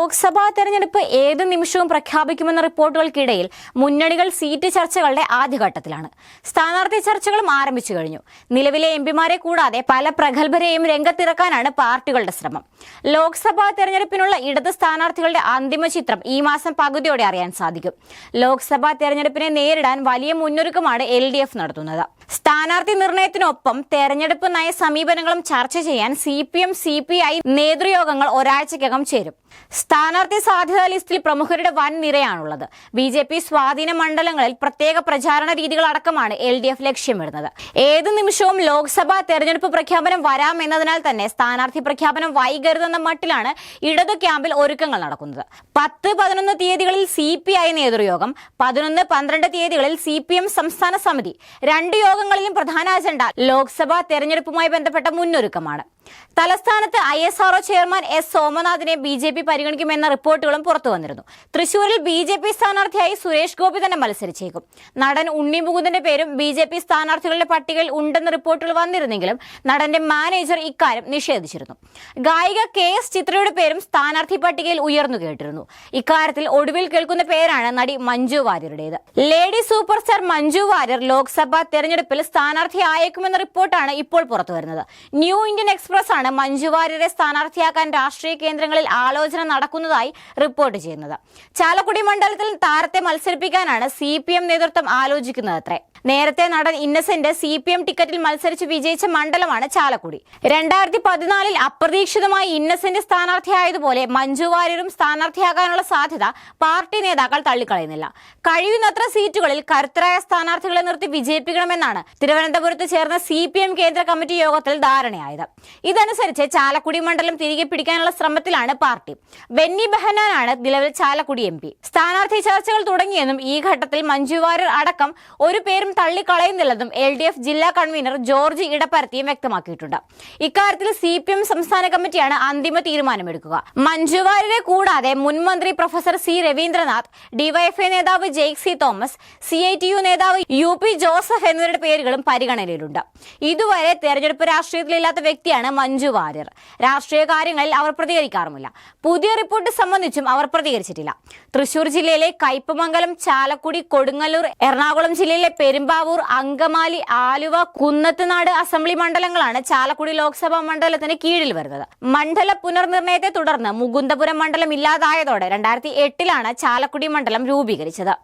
ലോക്സഭാ തെരഞ്ഞെടുപ്പ് ഏത് നിമിഷവും പ്രഖ്യാപിക്കുമെന്ന റിപ്പോർട്ടുകൾക്കിടയിൽ മുന്നണികൾ സീറ്റ് ചർച്ചകളുടെ ആദ്യഘട്ടത്തിലാണ്. സ്ഥാനാർത്ഥി ചർച്ചകളും ആരംഭിച്ചു കഴിഞ്ഞു. നിലവിലെ എം പിമാരെ കൂടാതെ പല പ്രഗത്ഭരെയും രംഗത്തിറക്കാനാണ് പാർട്ടികളുടെ ശ്രമം. ലോക്സഭാ തെരഞ്ഞെടുപ്പിനുള്ള ഇടത് സ്ഥാനാർത്ഥികളുടെ അന്തിമ ചിത്രം ഈ മാസം പകുതിയോടെ അറിയാൻ സാധിക്കും. ലോക്സഭാ തെരഞ്ഞെടുപ്പിനെ നേരിടാൻ വലിയ മുന്നൊരുക്കമാണ് എൽ നടത്തുന്നത്. സ്ഥാനാർത്ഥി നിർണയത്തിനൊപ്പം തെരഞ്ഞെടുപ്പ് നയ സമീപനങ്ങളും ചർച്ച ചെയ്യാൻ C P M C P I നേതൃയോഗങ്ങൾ ഒരാഴ്ചക്കകം ചേരും. സ്ഥാനാർത്ഥി സാധ്യതാ ലിസ്റ്റിൽ പ്രമുഖരുടെ വൻ നിരയാണുള്ളത്. ബി ജെ പി സ്വാധീന മണ്ഡലങ്ങളിൽ പ്രത്യേക പ്രചാരണ രീതികളടക്കമാണ് എൽ ഡി എഫ് ലക്ഷ്യമിടുന്നത്. ഏത് നിമിഷവും ലോക്സഭാ തെരഞ്ഞെടുപ്പ് പ്രഖ്യാപനം വരാമെന്നതിനാൽ തന്നെ സ്ഥാനാർത്ഥി പ്രഖ്യാപനം വൈകരുതെന്ന മട്ടിലാണ് ഇടതു ക്യാമ്പിൽ ഒരുക്കങ്ങൾ നടക്കുന്നത്. പത്ത് പതിനൊന്ന് തീയതികളിൽ സി പി ഐ നേതൃയോഗം പതിനൊന്ന് പന്ത്രണ്ട് തീയതികളിൽ സി പി എം സംസ്ഥാന സമിതി. രണ്ട് യോഗങ്ങളിലും പ്രധാന അജണ്ട. ലോക്സഭാ തെരഞ്ഞെടുപ്പുമായി ബന്ധപ്പെട്ട മുന്നൊരുക്കമാണ്. തലസ്ഥാനത്ത് I S R O chairman S സോമനാഥിനെ B J P പരിഗണിക്കുമെന്ന റിപ്പോർട്ടുകളും പുറത്തു വന്നിരുന്നു തൃശൂരിൽ ബി ജെ പി സ്ഥാനാർത്ഥിയായി സുരേഷ് ഗോപി തന്നെ മത്സരിച്ചേക്കും. നടൻ ഉണ്ണി മുകുന്ദന്റെ പേരും ബി ജെ പി സ്ഥാനാർത്ഥികളുടെ പട്ടികയിൽ ഉണ്ടെന്ന റിപ്പോർട്ടുകൾ വന്നിരുന്നെങ്കിലും നടന്റെ മാനേജർ ഇക്കാര്യം നിഷേധിച്ചിരുന്നു. ഗായിക കെ എസ് ചിത്രയുടെ പേരും സ്ഥാനാർത്ഥി പട്ടികയിൽ ഉയർന്നു കേട്ടിരുന്നു. ഇക്കാര്യത്തിൽ ഒടുവിൽ കേൾക്കുന്ന പേരാണ് നടി Manju വാര്യരുടേത്. Lady super star Manju Warrier Lok Sabha തെരഞ്ഞെടുപ്പിൽ സ്ഥാനാർത്ഥിയായേക്കുമെന്ന റിപ്പോർട്ടാണ് ഇപ്പോൾ പുറത്തു വരുന്നത് ന്യൂ ഇന്ത്യൻ എക്സ്പ്രസ് ആണ് മഞ്ജു വാര്യരെ സ്ഥാനാർത്ഥിയാക്കാൻ രാഷ്ട്രീയ കേന്ദ്രങ്ങളിൽ ആലോചന നടക്കുന്നതായി റിപ്പോർട്ട് ചെയ്യുന്നത്. ചാലക്കുടി മണ്ഡലത്തിൽ താരത്തെ മത്സരിപ്പിക്കാനാണ് സി നേതൃത്വം ആലോചിക്കുന്നത് അത്രേ നേരത്തെ നടൻ ഇന്നസെന്റ് സി പി എം ടിക്കറ്റിൽ മത്സരിച്ച് വിജയിച്ച മണ്ഡലമാണ് ചാലക്കുടി. രണ്ടായിരത്തി പതിനാലിൽ അപ്രതീക്ഷിതമായി ഇന്നസെന്റ് സ്ഥാനാർത്ഥിയായതുപോലെ മഞ്ജു വാര്യരും സ്ഥാനാർത്ഥിയാകാനുള്ള സാധ്യത പാർട്ടി നേതാക്കൾ തള്ളിക്കളയുന്നില്ല. കഴിയുന്നത്ര സീറ്റുകളിൽ കരുത്തരായ സ്ഥാനാർത്ഥികളെ നിർത്തി വിജയിപ്പിക്കണമെന്നാണ് തിരുവനന്തപുരത്ത് ചേർന്ന സി പി എം കേന്ദ്ര കമ്മിറ്റി യോഗത്തിൽ ധാരണയായത്. ഇതനുസരിച്ച് ചാലക്കുടി മണ്ഡലം തിരികെ പിടിക്കാനുള്ള ശ്രമത്തിലാണ് പാർട്ടി. ബെന്നി ബെഹനാനാണ് നിലവിൽ ചാലക്കുടി എം പി. സ്ഥാനാർത്ഥി ചർച്ചകൾ തുടങ്ങിയെന്നും ഈ ഘട്ടത്തിൽ മഞ്ജു വാര്യർ അടക്കം ഒരു പേരും തള്ളിക്കളയുന്നില്ലെന്നും എൽ ഡി എഫ് ജില്ലാ കൺവീനർ ജോർജ് ഇടപ്പരത്തിയും വ്യക്തമാക്കിയിട്ടുണ്ട്. ഇക്കാര്യത്തിൽ സി പി എം സംസ്ഥാന കമ്മിറ്റിയാണ് അന്തിമ തീരുമാനമെടുക്കുക. മഞ്ജുവാരിനെ കൂടാതെ മുൻമന്ത്രി പ്രൊഫസർ സി രവീന്ദ്രനാഥ് ഡിവൈഎഫ്ഐ നേതാവ് Jaick C Thomas C I T U നേതാവ് യു പി ജോസഫ് എന്നിവരുടെ പേരുകളും പരിഗണനയിലുണ്ട്. ഇതുവരെ തെരഞ്ഞെടുപ്പ് രാഷ്ട്രീയത്തിലില്ലാത്ത വ്യക്തിയാണ് മഞ്ജു വാര്യർ. രാഷ്ട്രീയ കാര്യങ്ങളിൽ അവർ പ്രതികരിക്കാറുമില്ല. പുതിയ റിപ്പോർട്ട് സംബന്ധിച്ചും അവർ പ്രതികരിച്ചിട്ടില്ല. തൃശൂർ ജില്ലയിലെ കയ്പമംഗലം ചാലക്കുടി കൊടുങ്ങല്ലൂർ എറണാകുളം ജില്ലയിലെ പെരുമ്പാവൂർ അങ്കമാലി ആലുവ കുന്നത്തുനാട് അസംബ്ലി മണ്ഡലങ്ങളാണ് ചാലക്കുടി ലോക്സഭാ മണ്ഡലത്തിന് കീഴിൽ വരുന്നത്. മണ്ഡല പുനർനിർണയത്തെ തുടർന്ന് മുകുന്ദപുരം മണ്ഡലം ഇല്ലാതായതോടെ രണ്ടായിരത്തി എട്ടിലാണ് ചാലക്കുടി മണ്ഡലം രൂപീകരിച്ചത്.